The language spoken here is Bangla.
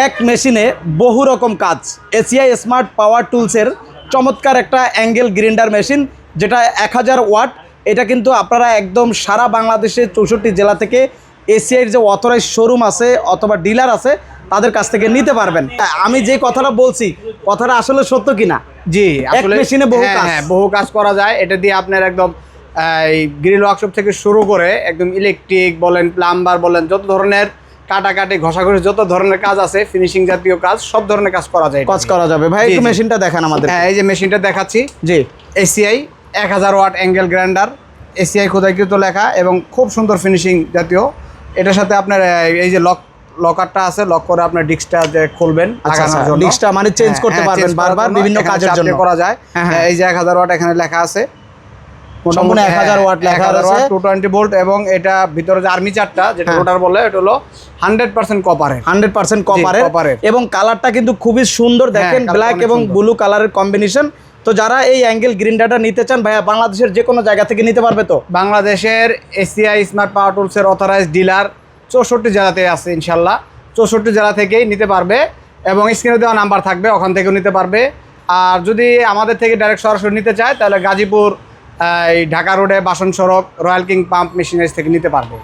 এক মেশিনে বহু রকম কাজ। এসিআই স্মার্ট পাওয়ার টুলসের চমৎকার একটা অ্যাঙ্গেল গ্রিন্ডার মেশিন যেটা এক হাজার ওয়াট। এটা কিন্তু আপনারা একদম সারা বাংলাদেশের চৌষট্টি জেলা থেকে এসিআইয়ের যে অথরাইজ শোরুম আছে অথবা ডিলার আছে তাদের কাছ থেকে নিতে পারবেন। আমি যে কথাটা বলছি কথাটা আসলে সত্য কিনা? জি এক মেশিনে বহু হ্যাঁ, কাজ। হ্যাঁ, বহু কাজ করা যায়। এটা দিয়ে আপনার একদম এই গ্রিল ওয়ার্কশপ থেকে শুরু করে একদম ইলেকট্রিক বলেন প্লাম্বার বলেন যত ধরনের কাটাকাটি ঘষাঘষি যত ধরনের কাজ আছে ফিনিশিং জাতীয় কাজ সব ধরনের কাজ করা যায় কাজ করা যাবে। ভাই একটু। মেশিনটা দেখান আমাদের। হ্যাঁ এই যে মেশিনটা দেখাচ্ছি। জি। এসিআই এক হাজার ওয়াট অ্যাঙ্গেল গ্রাইন্ডার এসিআই খোদাইকৃত লেখা এবং খুব সুন্দর ফিনিশিং জাতীয়। এটার সাথে আপনার এই যে লক লকারটা আছে লক করে আপনার ডিস্কটা যে খুলবেন আচ্ছা, লাগানোর আচ্ছা, জন্য। ডিস্কটা মানে change হ্যাঁ, করতে হ্যাঁ, পারবেন বারবার বিভিন্ন কাজের জন্য। করা যায়। হ্যাঁ। এই যে এক হাজার ওয়াট এখানে লেখা আছে। সম্পূর্ণ 1000 ওয়াট লেখা আছে। টু টোয়েন্টি ভোল্ট এবং এটা ভিতরে যে আর্মি চারটা যেটা হ্যাঁ। রোটার বলে এটা হলো হান্ড্রেড পার্সেন্ট কপারের এবং কালারটা কিন্তু খুবই সুন্দর দেখেন হ্যাঁ, ব্ল্যাক এবং ব্লু কালারের কম্বিনেশন তো যারা এই অ্যাঙ্গেল গ্রিন ডাটা নিতে চান ভাইয়া বাংলাদেশের যে কোনো জায়গা থেকে নিতে পারবে তো? বাংলাদেশের এসিআই স্মার্ট পাওয়ার টুলসের অথরাইজ ডিলার চৌষট্টি জেলাতে আছে ইনশাল্লাহ চৌষট্টি জেলা থেকেই নিতে পারবে এবং স্ক্রিনে দেওয়া নাম্বার থাকবে ওখান থেকেও নিতে পারবে। আর যদি আমাদের থেকে ডাইরেক্ট সরাসরি নিতে চায় তাহলে গাজীপুর এই ঢাকা রোডে বাসন সড়ক রয়্যাল কিং পাম্প মেশিনারিজ থেকে নিতে পারবে।